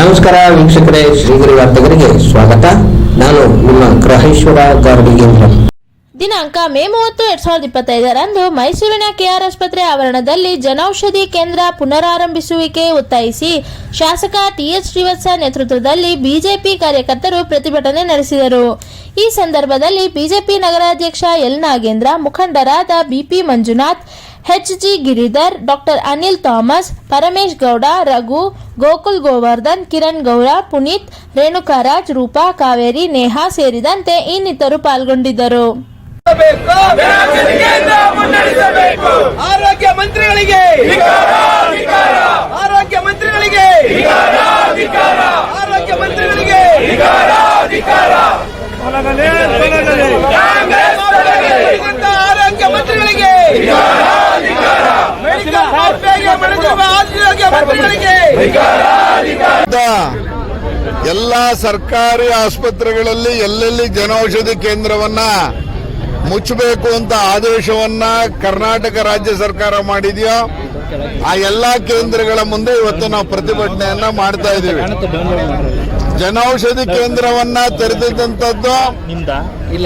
ನಮಸ್ಕಾರ ವೀಕ್ಷಕರೇ, ಶ್ರೀಗಿರಿ ವಾರ್ತೆಗರಿಗೆ ಸ್ವಾಗತ. ನಾನು ನಿಮ್ಮ ಗ್ರಹೇಶ್ವರ ಗಾರ್ಡಿಗೇಂದ್ರ. ದಿನಾಂಕ ಮೇ ಮೂವತ್ತು ಎರಡ್ ಸಾವಿರದ ಇಪ್ಪತ್ತೈದರಂದು ಮೈಸೂರಿನ ಕೆಆರ್ ಆಸ್ಪತ್ರೆ ಆವರಣದಲ್ಲಿ ಜನೌಷಧಿ ಕೇಂದ್ರ ಪುನರಾರಂಭಿಸುವಿಕೆ ಒತ್ತಾಯಿಸಿ ಶಾಸಕ ಟಿಎಚ್ ಶ್ರೀವತ್ಸ ನೇತೃತ್ವದಲ್ಲಿ ಬಿಜೆಪಿ ಕಾರ್ಯಕರ್ತರು ಪ್ರತಿಭಟನೆ ನಡೆಸಿದರು. ಈ ಸಂದರ್ಭದಲ್ಲಿ ಬಿಜೆಪಿ ನಗರಾಧ್ಯಕ್ಷ ಎಲ್ ನಾಗೇಂದ್ರ, ಮುಖಂಡರಾದ B P Manjunath H G Giridhar, doctor Anil Thomas, Paramesh Gowda, Raghu, Gokul Govardhan, Kiran Gowda, Puneeth Renukaraj Roopa, Kaveri, Neha ಸೇರಿದಂತೆ ಇನ್ನಿತರು ಪಾಲ್ಗೊಂಡಿದ್ದರು. ಆರೋಗ್ಯ ಮಂತ್ರಿಗಳಿಗೆ ಆರೋಗ್ಯ ಮಂತ್ರಿಗಳಿಗೆ ಆರೋಗ್ಯ ಮಂತ್ರಿಗಳಿಗೆ ಶ್ರೀಮಂತ ಆರೋಗ್ಯ ಮಂತ್ರಿಗಳಿಗೆ ಮೆಡಿಕಲ್ ಮಾಫಿಯಾಗೆ ಮಣಿದಿರುವ ಆರೋಗ್ಯ ಮಂತ್ರಿಗಳಿಗೆ ಎಲ್ಲ ಸರ್ಕಾರಿ ಆಸ್ಪತ್ರೆಗಳಲ್ಲಿ ಎಲ್ಲೆಲ್ಲಿ ಜನೌಷಧಿ ಕೇಂದ್ರವನ್ನ ಮುಚ್ಚಬೇಕು ಅಂತ ಆದೇಶವನ್ನ ಕರ್ನಾಟಕ ರಾಜ್ಯ ಸರ್ಕಾರ ಮಾಡಿದೆಯೋ ಆ ಎಲ್ಲಾ ಕೇಂದ್ರಗಳ ಮುಂದೆ ಇವತ್ತು ನಾವು ಪ್ರತಿಭಟನೆಯನ್ನ ಮಾಡ್ತಾ ಇದ್ದೀವಿ. ಜನೌಷಧಿ ಕೇಂದ್ರವನ್ನ ತೆರೆದಿದ್ದಂಥದ್ದು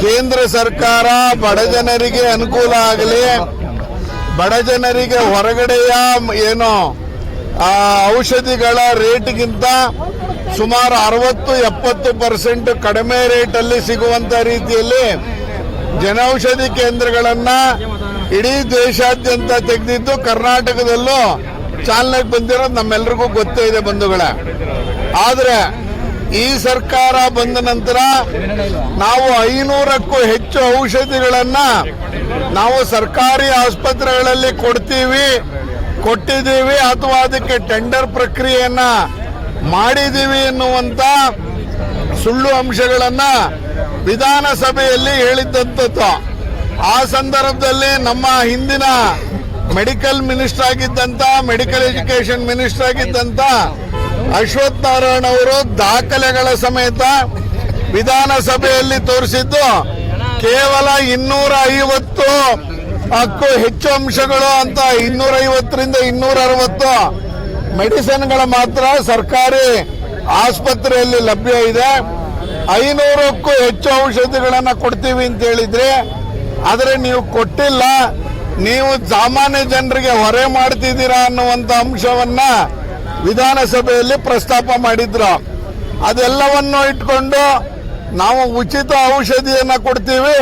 ಕೇಂದ್ರ ಸರ್ಕಾರ ಬಡ ಜನರಿಗೆ ಅನುಕೂಲ ಆಗಲಿ ಬಡ ಜನರಿಗೆ ಹೊರಗಡೆಯ ಏನು ಔಷಧಿಗಳ ರೇಟ್ಗಿಂತ ಸುಮಾರು ಅರವತ್ತು, ಎಪ್ಪತ್ತು ಪರ್ಸೆಂಟ್ ಕಡಿಮೆ ರೇಟಲ್ಲಿ ಸಿಗುವಂತ ರೀತಿಯಲ್ಲಿ ಜನೌಷಧಿ ಕೇಂದ್ರಗಳನ್ನ ಇಡೀ ದೇಶಾದ್ಯಂತ ತೆಗೆದಿದ್ದು ಕರ್ನಾಟಕದಲ್ಲೂ ಚಾಲನೆಗೆ ಬಂದಿರೋದು ನಮ್ಮೆಲ್ರಿಗೂ ಗೊತ್ತೇ ಇದೆ ಬಂಧುಗಳ. ಆದ್ರೆ ಈ ಸರ್ಕಾರ ಬಂದ ನಂತರ ನಾವು ಐನೂರಕ್ಕೂ ಹೆಚ್ಚು ಔಷಧಿಗಳನ್ನ ನಾವು ಸರ್ಕಾರಿ ಆಸ್ಪತ್ರೆಗಳಲ್ಲಿ ಕೊಡ್ತೀವಿ, ಕೊಟ್ಟಿದ್ದೀವಿ ಅಥವಾ ಅದಕ್ಕೆ ಟೆಂಡರ್ ಪ್ರಕ್ರಿಯೆಯನ್ನ ಮಾಡಿದ್ದೀವಿ ಎನ್ನುವಂತ ಸುಳ್ಳು ಅಂಶಗಳನ್ನ ವಿಧಾನಸಭೆಯಲ್ಲಿ ಹೇಳಿದ್ದಂಥದ್ದು ಆ ಸಂದರ್ಭದಲ್ಲಿ ನಮ್ಮ ಹಿಂದಿನ ಮೆಡಿಕಲ್ ಮಿನಿಸ್ಟರ್ ಆಗಿದ್ದಂತ ಮೆಡಿಕಲ್ ಎಜುಕೇಶನ್ ಮಿನಿಸ್ಟರ್ ಆಗಿದ್ದಂತ ಅಶ್ವಥ್ ನಾರಾಯಣ ಅವರು ದಾಖಲೆಗಳ ಸಮೇತ ವಿಧಾನಸಭೆಯಲ್ಲಿ ತೋರಿಸಿದ್ದು ಕೇವಲ ಇನ್ನೂರ ಐವತ್ತು ಹಕ್ಕು ಹೆಚ್ಚು ಅಂಶಗಳು ಅಂತ ಇನ್ನೂರ ಐವತ್ತರಿಂದ ಇನ್ನೂರ ಅರವತ್ತು. ಮೆಡಿಸಿನ್ಗಳು ಮಾತ್ರ ಸರ್ಕಾರಿ ಆಸ್ಪತ್ರೆಯಲ್ಲಿ ಲಭ್ಯ ಇದೆ. ಐನೂರಕ್ಕೂ ಹೆಚ್ಚು ಔಷಧಿಗಳನ್ನು ಕೊಡ್ತೀವಿ ಅಂತ ಹೇಳಿದ್ರೆ ಆದರೆ ನೀವು ಕೊಟ್ಟಿಲ್ಲ. ನೀವು ಸಾಮಾನ್ಯ ಜನರಿಗೆ ಹೊರೆ ಮಾಡ್ತಿದ್ದೀರಾ ಅನ್ನುವಂಥ ಅಂಶವನ್ನ ವಿಧಾನಸಭೆಯಲ್ಲಿ ಪ್ರಸ್ತಾಪ ಮಾಡಿದ್ರು. ಅದೆಲ್ಲವನ್ನು ಇಟ್ಕೊಂಡು ನಾವು ಉಚಿತ ಔಷಧಿಯನ್ನು ಕೊಡ್ತೀವಿ.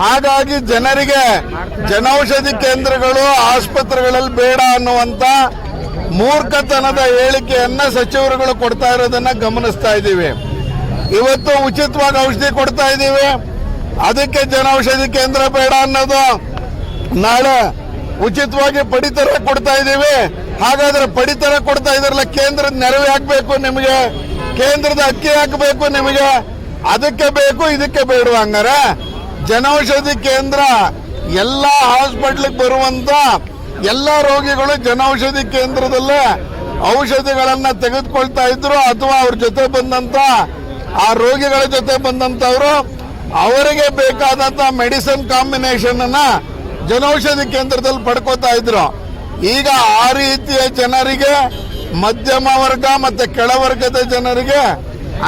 ಹಾಗಾಗಿ ಜನರಿಗೆ ಜನೌಷಧಿ ಕೇಂದ್ರಗಳು, ಆಸ್ಪತ್ರೆಗಳಲ್ಲಿ ಬೇಡ ಅನ್ನುವಂತ ಮೂರ್ಖತನದ ಹೇಳಿಕೆಯನ್ನ ಸಚಿವರುಗಳು ಕೊಡ್ತಾ ಇರೋದನ್ನ ಗಮನಿಸ್ತಾ ಇದ್ದೀವಿ. ಇವತ್ತು ಉಚಿತವಾಗಿ ಔಷಧಿ ಕೊಡ್ತಾ ಇದ್ದೀವಿ. ಅದಕ್ಕೆ ಜನೌಷಧಿ ಕೇಂದ್ರ ಬೇಡ ಅನ್ನೋದು ನಾಳೆ ಉಚಿತವಾಗಿ ಪಡಿತರ ಕೊಡ್ತಾ ಇದ್ದೀವಿ. ಹಾಗಾದ್ರೆ ಪಡಿತರ ಕೊಡ್ತಾ ಇದ್ರಲ್ಲ, ಕೇಂದ್ರದ ನೆರವು ಹಾಕ್ಬೇಕು ನಿಮಗೆ, ಕೇಂದ್ರದ ಅಕ್ಕಿ ಹಾಕಬೇಕು ನಿಮಗೆ. ಅದಕ್ಕೆ ಬೇಕು, ಇದಕ್ಕೆ ಬೇಡ ಹಂಗಾರೆ? ಜನೌಷಧಿ ಕೇಂದ್ರ ಎಲ್ಲ ಹಾಸ್ಪಿಟ್ಲಿಗೆ ಬರುವಂತ ಎಲ್ಲ ರೋಗಿಗಳು ಜನೌಷಧಿ ಕೇಂದ್ರದಲ್ಲೇ ಔಷಧಿಗಳನ್ನ ತೆಗೆದುಕೊಳ್ತಾ ಇದ್ರು, ಅಥವಾ ಅವ್ರ ಜೊತೆ ಬಂದಂತ, ಆ ರೋಗಿಗಳ ಜೊತೆ ಬಂದಂತವರು, ಅವರಿಗೆ ಬೇಕಾದಂತ ಮೆಡಿಸಿನ್ ಕಾಂಬಿನೇಷನ್ ಅನ್ನ ಜನೌಷಧಿ ಕೇಂದ್ರದಲ್ಲಿ ಪಡ್ಕೋತಾ ಇದ್ರು. ಈಗ ಆ ರೀತಿಯ ಜನರಿಗೆ ಮಧ್ಯಮ ವರ್ಗ ಮತ್ತೆ ಕೆಳವರ್ಗದ ಜನರಿಗೆ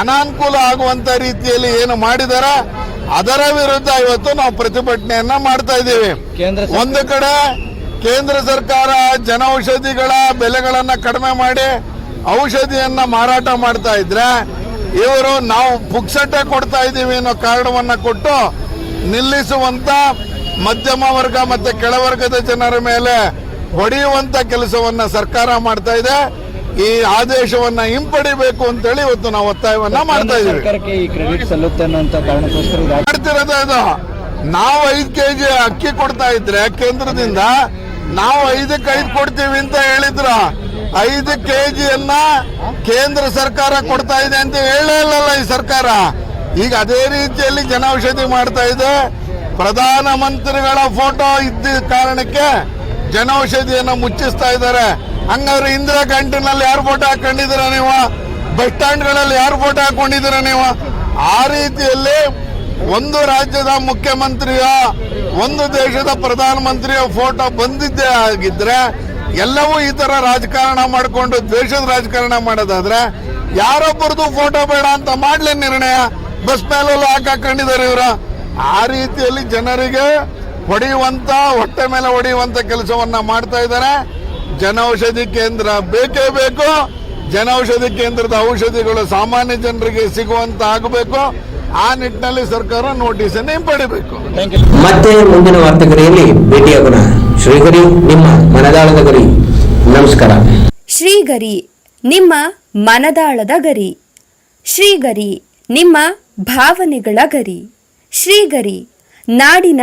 ಅನಾನುಕೂಲ ಆಗುವಂತ ರೀತಿಯಲ್ಲಿ ಏನು ಮಾಡಿದಾರ ಅದರ ವಿರುದ್ಧ ಇವತ್ತು ನಾವು ಪ್ರತಿಭಟನೆಯನ್ನ ಮಾಡ್ತಾ ಇದ್ದೀವಿ. ಒಂದು ಕಡೆ ಕೇಂದ್ರ ಸರ್ಕಾರ ಜನೌಷಧಿಗಳ ಬೆಲೆಗಳನ್ನ ಕಡಿಮೆ ಮಾಡಿ ಔಷಧಿಯನ್ನ ಮಾರಾಟ ಮಾಡ್ತಾ ಇದ್ರೆ ಇವರು ನಾವು ಪುಕ್ಸಟ್ಟೆ ಕೊಡ್ತಾ ಇದ್ದೀವಿ ಅನ್ನೋ ಕಾರಣವನ್ನ ಕೊಟ್ಟು ನಿಲ್ಲಿಸುವಂತ ಮಧ್ಯಮ ವರ್ಗ ಮತ್ತೆ ಕೆಳವರ್ಗದ ಜನರ ಮೇಲೆ ಹೊಡೆಯುವಂತ ಕೆಲಸವನ್ನ ಸರ್ಕಾರ ಮಾಡ್ತಾ ಇದೆ. ಈ ಆದೇಶವನ್ನ ಹಿಂಪಡಿಬೇಕು ಅಂತೇಳಿ ಇವತ್ತು ನಾವು ಒತ್ತಾಯವನ್ನ ಮಾಡ್ತಾ ಇದ್ದೀವಿ. ಮಾಡ್ತಿರೋದು ನಾವು ಐದು ಕೆಜಿ ಅಕ್ಕಿ ಕೊಡ್ತಾ ಇದ್ರೆ ಕೇಂದ್ರದಿಂದ ನಾವು ಐದಕ್ಕೆ ಐದು ಕೊಡ್ತೀವಿ ಅಂತ ಹೇಳಿದ್ರು. ಐದು ಕೆಜಿಯನ್ನ ಕೇಂದ್ರ ಸರ್ಕಾರ ಕೊಡ್ತಾ ಇದೆ ಅಂತ ಹೇಳೇ ಇಲ್ಲಲ್ಲ ಈ ಸರ್ಕಾರ. ಈಗ ಅದೇ ರೀತಿಯಲ್ಲಿ ಜನೌಷಧಿ ಮಾಡ್ತಾ ಇದೆ. ಪ್ರಧಾನ ಮಂತ್ರಿಗಳ ಫೋಟೋ ಇದ್ದ ಕಾರಣಕ್ಕೆ ಜನೌಷಧಿಯನ್ನ ಮುಚ್ಚಿಸ್ತಾ ಇದ್ದಾರೆ. ಹಂಗಾದ್ರೆ ಇಂದಿರಾ ಕ್ಯಾಂಟೀನಲ್ಲಿ ಯಾರು ಫೋಟೋ ಹಾಕೊಂಡಿದ್ದೀರ ನೀವು? ಬಸ್ ಸ್ಟ್ಯಾಂಡ್ಗಳಲ್ಲಿ ಯಾರು ಫೋಟೋ ಹಾಕೊಂಡಿದ್ದೀರ ನೀವು? ಆ ರೀತಿಯಲ್ಲಿ ಒಂದು ರಾಜ್ಯದ ಮುಖ್ಯಮಂತ್ರಿಯ, ಒಂದು ದೇಶದ ಪ್ರಧಾನಮಂತ್ರಿಯ ಫೋಟೋ ಬಂದಿದ್ದೇ ಆಗಿದ್ರೆ, ಎಲ್ಲವೂ ಈ ತರ ರಾಜಕಾರಣ ಮಾಡಿಕೊಂಡು ದ್ವೇಷದ ರಾಜಕಾರಣ ಮಾಡೋದಾದ್ರೆ, ಯಾರೊಬ್ಬರದು ಫೋಟೋ ಬೇಡ ಅಂತ ಮಾಡ್ಲೇ ನಿರ್ಣಯ? ಬಸ್ ಮೇಲೆಲ್ಲ ಹಾಕೊಂಡಿದ್ದಾರೆ ಇವರು? ಆ ರೀತಿಯಲ್ಲಿ ಜನರಿಗೆ ಹೊಡೆಯುವಂತ ಹೊಟ್ಟೆ ಮೇಲೆ ಹೊಡೆಯುವಂತ ಕೆಲಸವನ್ನ ಮಾಡ್ತಾ ಇದ್ದಾರೆ. ಜನೌಷಧಿ ಕೇಂದ್ರ ಬೇಕೇ ಬೇಕು. ಜನೌಷಧಿ ಕೇಂದ್ರದ ಔಷಧಿಗಳು ಸಾಮಾನ್ಯ ಜನರಿಗೆ ಸಿಗುವಂತ ಆಗಬೇಕು. ಆ ನಿಟ್ಟಿನಲ್ಲಿ ಸರ್ಕಾರ ನೋಟಿಸ್ ಅನ್ನು ಹಿಂಪಡಿಬೇಕು ಮತ್ತೆ ಮುಂದಿನ ವಾರ್ತೆಗರಿಯಲ್ಲಿ ಭೇಟಿಯಾಗೋಣ ಶ್ರೀಗರಿ ನಿಮ್ಮ ಮನದಾಳದ ಗರಿ. ನಮಸ್ಕಾರ. ಶ್ರೀಗರಿ ನಿಮ್ಮ ಮನದಾಳದ ಗರಿ. ಶ್ರೀಗರಿ ನಿಮ್ಮ ಭಾವನೆಗಳ ಗರಿ. ಶ್ರೀಗರಿ ನಾಡಿನ